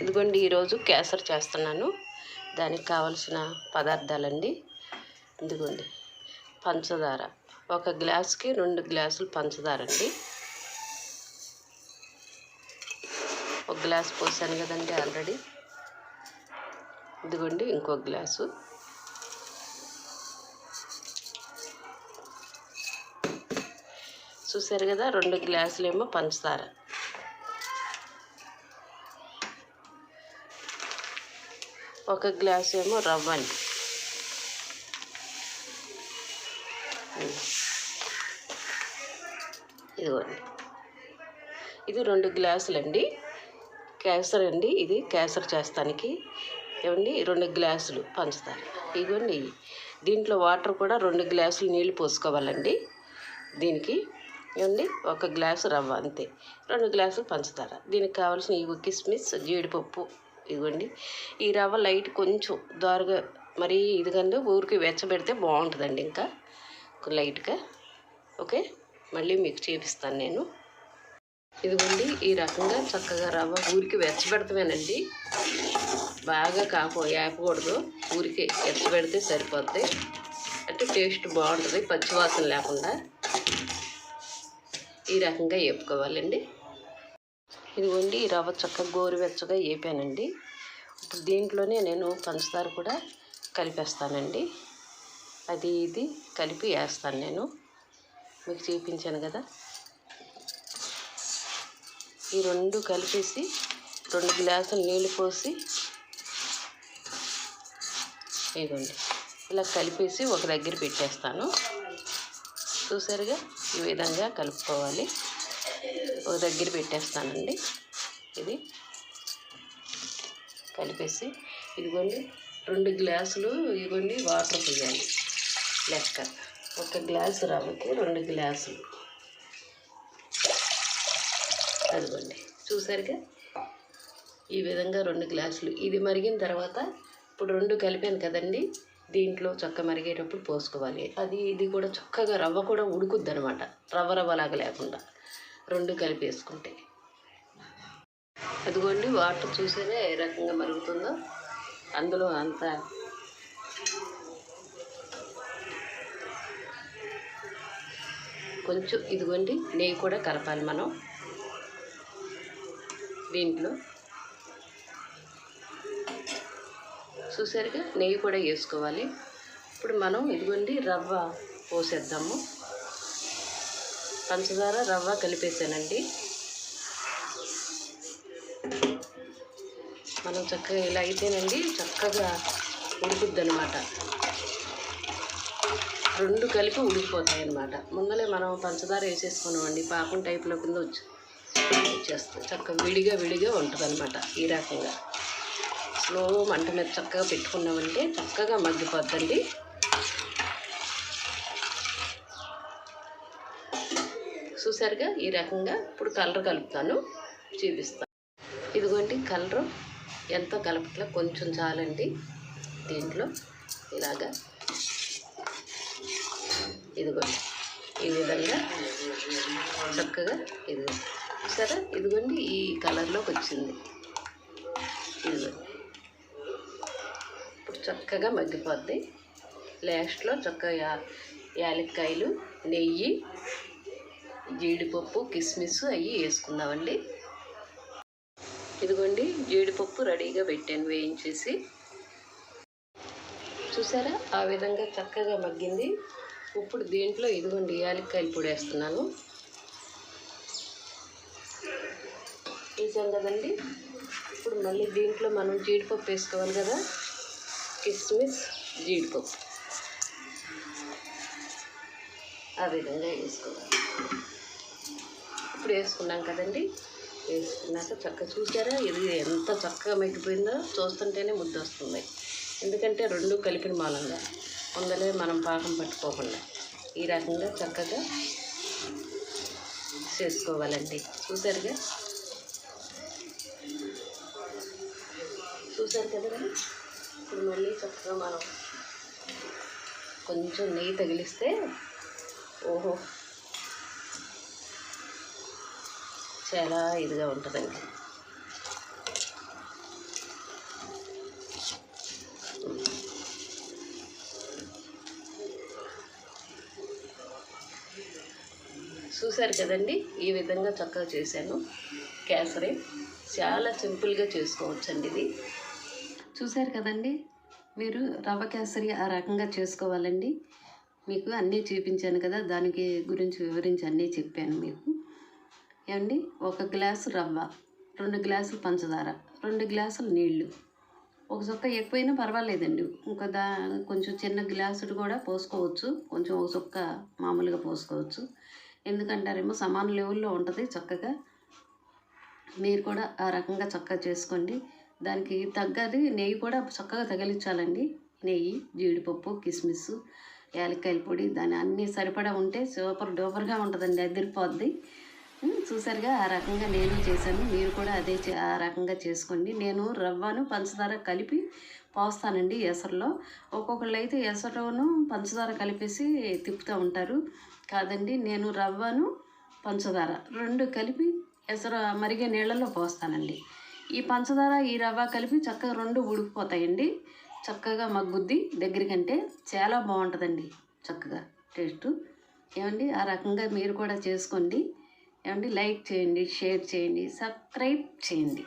ఇదిగోండి ఈరోజు కేసర్ చేస్తున్నాను. దానికి కావలసిన పదార్థాలండి. ఇదిగోండి పంచదార. ఒక గ్లాస్కి రెండు గ్లాసులు పంచదార అండి. ఒక గ్లాస్ పోసాను కదండి ఆల్రెడీ. ఇదిగోండి ఇంకో గ్లాసు. చూసారు కదా రెండు గ్లాసులేమో పంచదార. ఒక గ్లాస్ ఏమో రవ్వ అండి ఇదిగోండి. ఇది రెండు గ్లాసులండి. కేసర్ అండి ఇది కేసర్ చేస్తానికి. ఏమండి? రెండు గ్లాసులు పంచదార ఇదిగోండి దీంట్లో వాటర్ కూడా రెండు గ్లాసులు నీళ్ళు పోసుకోవాలండి. దీనికి ఏమండి? ఒక గ్లాసు రవ్వ అంతే. రెండు గ్లాసులు పంచదార దీనికి కావాల్సిన ఇవి కిస్మిస్ జీడిపప్పు ఇదిగోండి ఈ రవ్వ లైట్ కొంచెం దారుగా మరీ ఇదిగండి ఊరికి వెచ్చబెడితే బాగుంటుందండి ఇంకా. లైట్గా. ఓకే? మళ్ళీ మీకు చూపిస్తాను నేను. ఇదిగోండి ఈ రకంగా చక్కగా రవ్వ ఊరికి వెచ్చబెడతామేనండి. బాగా కాపు వేపకూడదు ఊరికి వెచ్చబెడితే సరిపోద్ది. అంటే టేస్ట్ బాగుంటుంది పచ్చివాసన లేకుండా. ఈ రకంగా వేపుకోవాలండి. ఇదిగోండి ఈ రవ్వ చక్కగా గోరువెచ్చగా వేపానండి ఇప్పుడు దీంట్లోనే నేను పంచదార కూడా కలిపేస్తానండి. అది ఇది కలిపి వేస్తాను నేను. మీకు చూపించాను కదా. ఈ రెండు కలిపేసి రెండు గ్లాసులు నీళ్ళు పోసి ఇదిగోండి ఇలా కలిపేసి ఒక దగ్గర పెట్టేస్తాను. చూసారుగా? ఈ విధంగా కలుపుకోవాలి. ఒక దగ్గర పెట్టేస్తానండి. ఇది కలిపేసి ఇదిగోండి రెండు గ్లాసులు ఇదిగోండి వాటర్ పోయాలి లెక్క. ఒక గ్లాసు రవ్వకి రెండు గ్లాసులు. అదిగోండి చూసారుగా? ఈ విధంగా రెండు గ్లాసులు. ఇది మరిగిన తర్వాత ఇప్పుడు రెండు కలిపాను కదండి దీంట్లో చొక్క మరిగేటప్పుడు పోసుకోవాలి. అది ఇది కూడా చక్కగా రవ్వ కూడా ఉడుకుద్ది అనమాట రవ్వ రవ్వలాగా లేకుండా. రెండు కలిపేసుకుంటే. అదిగోండి వాటర్ చూసేనే ఏ రకంగా మరుగుతుందో అందులో అంత కొంచెం ఇదిగోండి నెయ్యి కూడా కలపాలి మనం. దీంట్లో చూసారుగా నెయ్యి కూడా వేసుకోవాలి. ఇప్పుడు మనం ఇదిగోండి రవ్వ పోసేద్దాము. పంచదార రవ్వ కలిపేసానండి మనం చక్కగా ఇలా అయితేనండి చక్కగా ఉడుకుద్ది అనమాట రెండు కలిపి ఉడికిపోతాయి అన్నమాట ముందలే మనం పంచదార వేసేసుకున్నామండి. పాకం టైప్లో కింద వచ్చి వచ్చేస్తుంది. చక్కగా విడిగా విడిగా ఉంటుందనమాట ఈ రకంగా. స్లో మంట మీద చక్కగా పెట్టుకున్నామంటే చక్కగా మగ్గిపోద్దండి. చూసారుగా ఈ రకంగా ఇప్పుడు కలర్ కలుపుతాను. చూపిస్తాను. ఇదిగోండి కలరు ఎంతో కలపట్లా కొంచెం చాలండి. దీంట్లో ఇలాగా ఇదిగోండి ఈ విధంగా చక్కగా ఇది సరే ఇదిగోండి ఈ కలర్లోకి వచ్చింది. ఇదిగోండి ఇప్పుడు చక్కగా మగ్గిపోద్ది. లాస్ట్లో చక్కగా యాలక్కాయలు నెయ్యి జీడిపప్పు కిస్మిస్ అవి వేసుకుందామండి. ఇదిగోండి జీడిపప్పు రెడీగా పెట్టాను వేయించేసి. చూసారా? ఆ విధంగా చక్కగా మగ్గింది. ఇప్పుడు దీంట్లో ఇదిగోండి యాలక్కాయలు పొడి వేస్తున్నాను చూసాం కదండి? ఇప్పుడు మళ్ళీ దీంట్లో మనం జీడిపప్పు వేసుకోవాలి కదా? కిస్మిస్ జీడిపప్పు. ఆ విధంగా వేసుకోవాలి. ఇప్పుడు వేసుకున్నాం కదండి. వేసుకున్నాక చక్కగా చూసారా? ఇది ఎంత చక్కగా మగ్గిపోయిందో చూస్తుంటేనే ముద్ద వస్తుంది. ఎందుకంటే రెండు కలిపిన మాలంగా. ముందలే మనం పాకం పట్టుకోకుండా ఈ రకంగా చక్కగా చేసుకోవాలండి. చూసారుగా? చూసారు కదా ఇప్పుడు మళ్ళీ చక్కగా మనం కొంచెం నెయ్యి తగిలిస్తే ఓహో! చాలా ఇదిగా ఉంటుందండి చూశారు కదండి? ఈ విధంగా చక్కగా చేశాను. క్యాసరీ చాలా సింపుల్గా చేసుకోవచ్చండి ఇది. చూశారు కదండి? మీరు రవ్వ క్యాసరీ ఆ రకంగా చేసుకోవాలండి. మీకు అన్నీ చూపించాను కదా దానికి గురించి వివరించి అన్నీ చెప్పాను మీకు. ఏమండి? ఒక గ్లాసు రవ్వ రెండు గ్లాసులు పంచదార రెండు గ్లాసులు నీళ్ళు. ఒక చుక్క ఎక్కువైనా పర్వాలేదండి. ఇంకా దా కొంచెం చిన్న గ్లాసుడు కూడా పోసుకోవచ్చు. కొంచెం ఒక చుక్క మామూలుగా పోసుకోవచ్చు. ఎందుకంటారేమో సమాన లెవెల్లో ఉంటుంది చక్కగా. మీరు కూడా ఆ రకంగా చక్కగా చేసుకోండి. దానికి తగ్గది నెయ్యి కూడా చక్కగా తగిలించాలండి. నెయ్యి జీడిపప్పు కిస్మిస్ యాలక్కాయల పొడి దాని అన్నీ సరిపడా ఉంటే సూపర్ డూపర్గా ఉంటుందండి. అదిరిపోద్ది. చూసారుగా ఆ రకంగా నేను చేశాను. మీరు కూడా అదే చే- ఆ రకంగా చేసుకోండి. నేను రవ్వను పంచదార కలిపి పోస్తానండి ఎసరులో. ఒక్కొక్కళ్ళు అయితే ఎసరును పంచదార కలిపేసి తిప్పుతూ ఉంటారు. కాదండి నేను రవ్వను పంచదార రెండు కలిపి ఎసరు మరిగే నీళ్ళలో పోస్తానండి. ఈ పంచదార ఈ రవ్వ కలిపి చక్కగా రెండు ఉడికిపోతాయండి. చక్కగా మగ్గుద్ది దగ్గరికంటే చాలా బాగుంటుందండి చక్కగా టేస్ట్. ఏమండి ఆ రకంగా మీరు కూడా చేసుకోండి. ఏమండి? లైక్ చేయండి షేర్ చేయండి సబ్స్క్రైబ్ చేయండి.